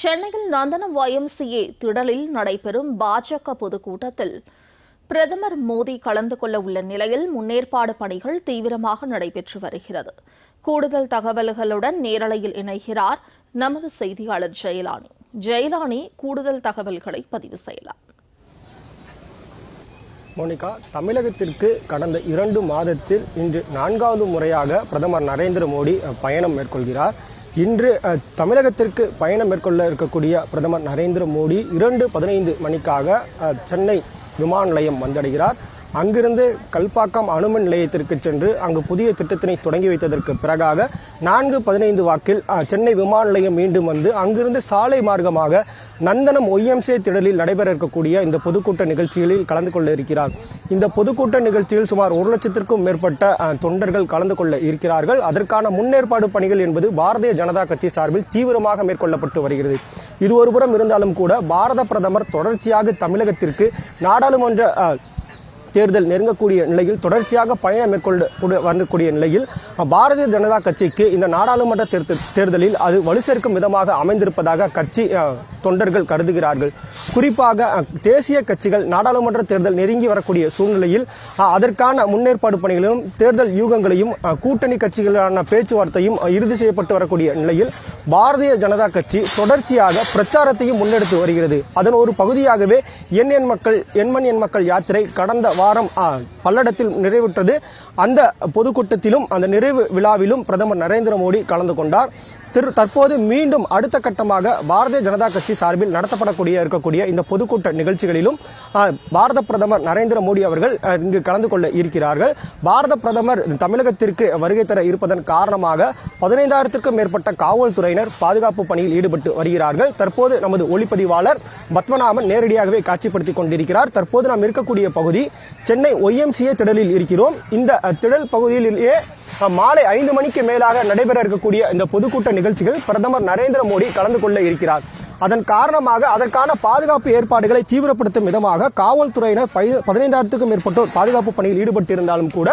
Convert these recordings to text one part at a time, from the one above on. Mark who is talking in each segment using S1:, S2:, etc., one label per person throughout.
S1: சென்னையில் நந்தனம் ஒய்எம்சிஏ திடலில் நடைபெறும் பாஜக பொதுக்கூட்டத்தில் பிரதமர் மோடி கலந்து கொள்ள உள்ள நிலையில் முன்னேற்பாடு பணிகள் தீவிரமாக நடைபெற்று வருகிறது. கூடுதல் தகவல்களுடன் நேரலையில் இணைகிறார் நமது செய்தியாளர் ஜெயலானி. ஜெயலானி கூடுதல் தகவல்களை பதிவு செய்யலாம்.
S2: மோனிகா தமிழகத்திற்கு கடந்த இரண்டு மாதத்தில் இன்று நான்காவது முறையாக பிரதமர் நரேந்திர மோடி பயணம் மேற்கொள்கிறார். இன்று அஹ், தமிழகத்திற்கு பயணம் மேற்கொள்ள இருக்கக்கூடிய பிரதமர் நரேந்திர மோடி இரண்டு பதினைந்து மணிக்காக சென்னை விமான நிலையம் வந்தடைகிறார். அங்கிருந்து கல்பாக்கம் அணுமின் நிலையத்திற்கு சென்று அங்கு புதிய திட்டத்தினை தொடங்கி வைத்ததற்கு பிறகாக நான்கு பதினைந்து வாக்கில் சென்னை விமான நிலையம் மீண்டும் வந்து அங்கிருந்து சாலை மார்க்கமாக நந்தனம் ஒய்எம்சே திடலில் நடைபெற இருக்கக்கூடிய இந்த பொதுக்கூட்ட நிகழ்ச்சிகளில் கலந்து கொள்ள இருக்கிறார். இந்த பொதுக்கூட்ட நிகழ்ச்சியில் சுமார் ஒரு லட்சத்திற்கும் மேற்பட்ட தொண்டர்கள் கலந்து கொள்ள இருக்கிறார்கள். அதற்கான முன்னேற்பாடு பணிகள் என்பது பாரதிய ஜனதா கட்சி சார்பில் தீவிரமாக மேற்கொள்ளப்பட்டு வருகிறது. இது ஒருபுறம் இருந்தாலும் கூட பாரத பிரதமர் தொடர்ச்சியாக தமிழகத்திற்கு நாடாளுமன்ற தேர்தல் நெருங்கக்கூடிய நிலையில் தொடர்ச்சியாக பயணம் மேற்கொண்டு வரக்கூடிய நிலையில் பாரதிய ஜனதா கட்சிக்கு இந்த நாடாளுமன்ற தேர்தலில் அது வலு சேர்க்கும் விதமாக அமைந்திருப்பதாக கட்சி தொண்டர்கள் கருதுகிறார்கள். குறிப்பாக தேசிய கட்சிகள் நாடாளுமன்ற தேர்தல் நெருங்கி வரக்கூடிய சூழ்நிலையில் அதற்கான முன்னேற்பாடு பணிகளையும் தேர்தல் யூகங்களையும் கூட்டணி கட்சிகளான பேச்சுவார்த்தையும் இறுதி செய்யப்பட்டு வரக்கூடிய நிலையில் பாரதிய ஜனதா கட்சி தொடர்ச்சியாக பிரச்சாரத்தையும் முன்னெடுத்து வருகிறது. அதன் ஒரு பகுதியாகவே என் என் மக்கள் எண்மண் என் மக்கள் யாத்திரை கடந்த வாரம் பல்லடத்தில் நிறைவுற்றது. அந்த பொதுக்கூட்டத்திலும் அந்த நிறைவு விழாவிலும் பிரதமர் நரேந்திர மோடி கலந்து கொண்டார். திரு தற்போது மீண்டும் அடுத்த கட்டமாக பாரதிய ஜனதா கட்சி சார்பில் நடத்தப்படக்கூடிய இருக்கக்கூடிய இந்த பொதுக்கூட்ட நிகழ்ச்சிகளிலும் பாரத பிரதமர் நரேந்திர மோடி அவர்கள் இங்கு கலந்து கொள்ள இருக்கிறார்கள். பாரத பிரதமர் தமிழகத்திற்கு வருகை தர இருப்பதன் காரணமாக பதினைந்தாயிரத்திற்கும் மேற்பட்ட காவல்துறையினர் பாதுகாப்பு பணியில் ஈடுபட்டு வருகிறார்கள். தற்போது நமது ஒளிப்பதிவாளர் பத்மநாபன் நேரடியாகவே காட்சிப்படுத்திக் கொண்டிருக்கிறார். தற்போது நாம் இருக்கக்கூடிய பகுதி சென்னை ஒய்எம்சிஏ திடலில் இருக்கிறோம். இந்த திடல் பகுதியிலேயே மாலை ஐந்து மணிக்கு மேலாக நடைபெற இருக்கக்கூடிய இந்த பொதுக்கூட்ட நிகழ்ச்சிகள் பிரதமர் நரேந்திர மோடி கலந்து கொள்ள இருக்கிறார். அதன் காரணமாக அதற்கான பாதுகாப்பு ஏற்பாடுகளை தீவிரப்படுத்தும் விதமாக காவல்துறையினர் பதினைந்தாயிரத்துக்கும் மேற்பட்டோர் பாதுகாப்பு பணியில் ஈடுபட்டிருந்தாலும் கூட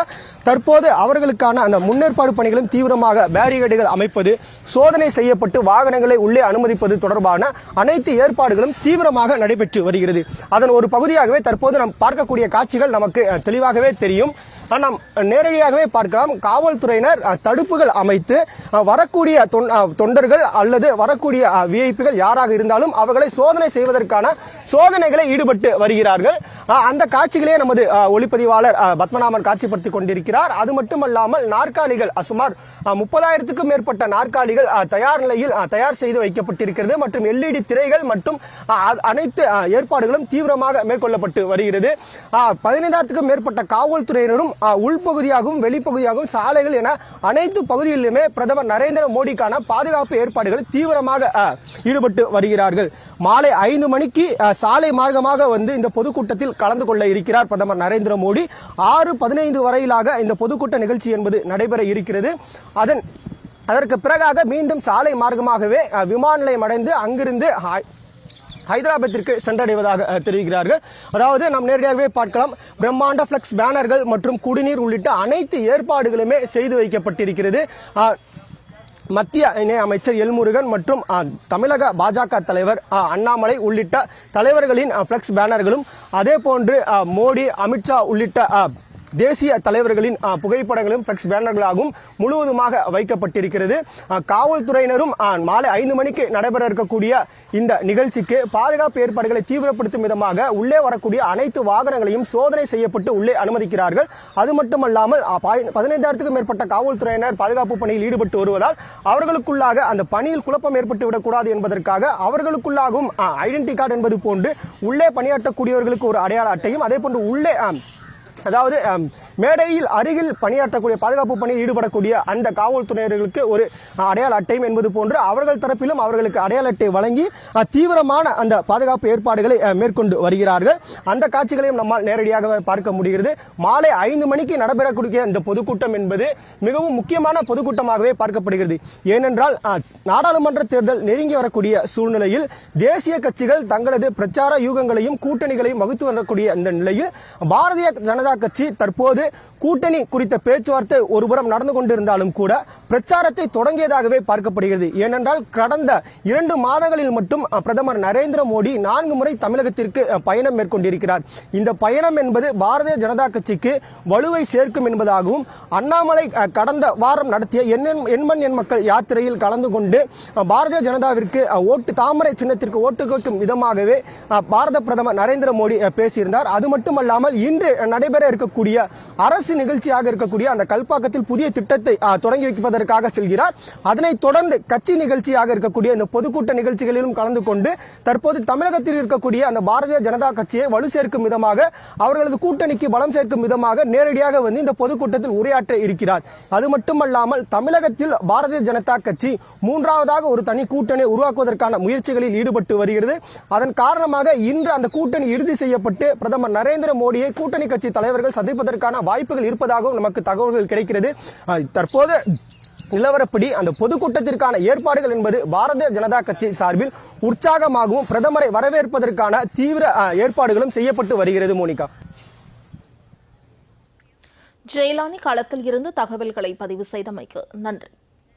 S2: தற்போது அவர்களுக்கான அந்த முன்னேற்பாடு பணிகளும் தீவிரமாக பேரிகேடுகள் அமைப்பது சோதனை செய்யப்பட்டு வாகனங்களை உள்ளே அனுமதிப்பது தொடர்பான அனைத்து ஏற்பாடுகளும் தீவிரமாக நடைபெற்று வருகிறது. அதன் ஒரு பகுதியாகவே தற்போது நாம் பார்க்கக்கூடிய காட்சிகள் நமக்கு தெளிவாகவே தெரியும். நாம் நேரடியாகவே பார்க்கலாம். காவல்துறையினர் தடுப்புகள் அமைத்து வரக்கூடிய தொண்டர்கள் அல்லது வரக்கூடிய விஐபிகள் யாராக இருந்தாலும் அவர்களை சோதனை செய்வதற்கான சோதனைகளை ஈடுபட்டு வருகிறார்கள். அந்த காட்சிகளே நமது ஒளிப்பதிவாளர் பத்மநாமன் பத்மநாபன் காட்சிப்படுத்தி கொண்டிருக்கிறார். அது மட்டுமல்லாமல் நாற்காலிகள் சுமார் முப்பதாயிரத்துக்கும் மேற்பட்ட நாற்காலிகள் தயார் நிலையில் தயார் செய்து வைக்கப்பட்டிருக்கிறது மற்றும் எல்இடி திரைகள் மற்றும் அ- அனைத்து ஏற்பாடுகளும் தீவிரமாக மேற்கொள்ளப்பட்டு வருகிறது. பதினைந்தாயிரத்துக்கும் மேற்பட்ட காவல்துறையினரும் உள்பகுதியாகவும் வெளிப்பகுதியாகவும் சாலைகள் என அனைத்து பகுதிகளிலுமே பிரதமர் நரேந்திர மோடிக்கான பாதுகாப்பு ஏற்பாடுகள் தீவிரமாக ஈடுபட்டு வருகிறார்கள். மாலை ஐந்து மணிக்கு சாலை மார்க்கமாக வந்து இந்த பொதுக்கூட்டத்தில் கலந்து கொள்ள இருக்கிறார் பிரதமர் நரேந்திர மோடி. ஆறு பதினைந்து வரையிலாக இந்த பொதுக்கூட்ட நிகழ்ச்சி என்பது நடைபெற இருக்கிறது. அதன் அதற்கு பிறகாக மீண்டும் சாலை மார்க்கமாகவே விமான நிலையம் அடைந்து அங்கிருந்து ஹைதராபாத்திற்கு சென்றடைவதாக தெரிவிக்கிறார்கள். அதாவது நாம் நேரடியாகவே பார்க்கலாம். பிரம்மாண்ட ஃபிளக்ஸ் பேனர்கள் மற்றும் குடிநீர் உள்ளிட்ட அனைத்து ஏற்பாடுகளுமே செய்து வைக்கப்பட்டிருக்கிறது. மத்திய இணை அமைச்சர் எல்முருகன் மற்றும் தமிழக பாஜக தலைவர் அண்ணாமலை உள்ளிட்ட தலைவர்களின் ஃப்ளெக்ஸ் ஃபிளக்ஸ் பேனர்களும் அதே போன்று மோடி அமித்ஷா உள்ளிட்ட தேசிய தலைவர்களின் புகைப்படங்களும் ஃபிளக்ஸ் பேனர்களாகவும் முழுவதுமாக வைக்கப்பட்டிருக்கிறது. காவல்துறையினரும் மாலை ஐந்து மணிக்கு நடைபெற இருக்கக்கூடிய இந்த நிகழ்ச்சிக்கு பாதுகாப்பு ஏற்பாடுகளை தீவிரப்படுத்தும் விதமாக உள்ளே வரக்கூடிய அனைத்து வாகனங்களையும் சோதனை செய்யப்பட்டு உள்ளே அனுமதிக்கிறார்கள். அது மட்டுமல்லாமல் பதினைந்தாயிரத்துக்கும் மேற்பட்ட காவல்துறையினர் பாதுகாப்பு பணியில் ஈடுபட்டு வருவதால் அவர்களுக்குள்ளாக அந்த பணியில் குழப்பம் ஏற்பட்டு விடக்கூடாது என்பதற்காக அவர்களுக்குள்ளாகவும் ஐடென்டி கார்டு என்பது போன்று உள்ளே பணியாற்றக்கூடியவர்களுக்கு ஒரு அடையாள அட்டையும் அதே போன்று உள்ளே அதாவது மேடையில் அருகில் பணியாற்றக்கூடிய பாதுகாப்பு பணியில் ஈடுபடக்கூடிய அந்த காவல்துறையினர்களுக்கு ஒரு அடையாள அட்டையும் என்பது போன்று அவர்கள் தரப்பிலும் அவர்களுக்கு அடையாள அட்டை வழங்கி தீவிரமான அந்த பாதுகாப்பு ஏற்பாடுகளை மேற்கொண்டு வருகிறார்கள். அந்த காட்சிகளையும் நம்மால் நேரடியாக பார்க்க முடிகிறது. மாலை ஐந்து மணிக்கு நடைபெறக்கூடிய இந்த பொதுக்கூட்டம் என்பது மிகவும் முக்கியமான பொதுக்கூட்டமாகவே பார்க்கப்படுகிறது. ஏனென்றால் நாடாளுமன்ற தேர்தல் நெருங்கி வரக்கூடிய சூழ்நிலையில் தேசிய கட்சிகள் தங்களது பிரச்சார யூகங்களையும் கூட்டணிகளையும் வகுத்து வரக்கூடிய இந்த நிலையில் பாரதிய ஜனதா கட்சி தற்போது கூட்டணி குறித்த பேச்சுவார்த்தை ஒருபுறம் நடந்து கொண்டிருந்தாலும் கூட பிரச்சாரத்தை தொடங்கியதாகவே பார்க்கப்படுகிறது. ஏனென்றால் கடந்த இரண்டு மாதங்களில் மட்டும் பிரதமர் நரேந்திர மோடி நான்கு முறை தமிழகத்திற்கு பயணம் மேற்கொண்டிருக்கிறார். இந்த பயணம் என்பது பாரதிய ஜனதா கட்சிக்கு வலுவை சேர்க்கும் என்பதாகவும் அண்ணாமலை கடந்த வாரம் நடத்திய எண்மண் எண் மக்கள் யாத்திரையில் கலந்து கொண்டு பாரதிய ஜனதாவிற்கு ஓட்டு தாமரை சின்னத்திற்கு ஓட்டு கேட்கும் விதமாகவே பாரத பிரதமர் நரேந்திர மோடி பேசியிருந்தார். அது மட்டுமல்லாமல் இன்று நடைபெற இருக்கக்கூடிய அரசு நிகழ்ச்சியாக இருக்கக்கூடிய அந்த கல்பாக்கத்தில் புதிய திட்டத்தை தொடங்கி வைப்பதற்காக செல்கிறார். அதனைத் தொடர்ந்து கட்சி நிகழ்ச்சியாக இருக்கக்கூடிய இந்த பொதுக்கூட்ட நிகழ்ச்சிகளிலும் கலந்து கொண்டு தற்போது தமிழகத்தில் இருக்கக்கூடிய அந்த பாரதிய ஜனதா கட்சியை வலு சேர்க்கும் விதமாக அவர்களது கூட்டணிக்கு பலம் சேர்க்கும் விதமாக நேரடியாக வந்து இந்த பொதுக்கூட்டத்தில் உரையாற்ற இருக்கிறார். அது மட்டுமல்லாமல் தமிழகத்தில் பாரதிய ஜனதா கட்சி மூன்றாவதாக ஒரு தனி கூட்டணி உருவாக்குவதற்கான முயற்சிகளில் ஈடுபட்டு வருகிறது. அதன் காரணமாக இன்று அந்த கூட்டணி இறுதி செய்யப்பட்டு பிரதமர் நரேந்திர மோடியை கூட்டணி கட்சி தலைவர் தலைவர்கள் சந்திப்பதற்கான வாய்ப்புகள் இருப்பதாகவும் நமக்கு தகவல்கள் கிடைக்கிறது. தற்போது நிலவரப்படி அந்த பொதுக்கூட்டத்திற்கான ஏற்பாடுகள் என்பது பாரதிய ஜனதா கட்சி சார்பில் உற்சாகமாகவும் பிரதமரை வரவேற்பதற்கான தீவிர ஏற்பாடுகளும் செய்யப்பட்டு வருகிறது மோனிகா.
S1: ஜெயலானி களத்தில் இருந்து தகவல்களை பதிவு செய்தமைக்கு நன்றி.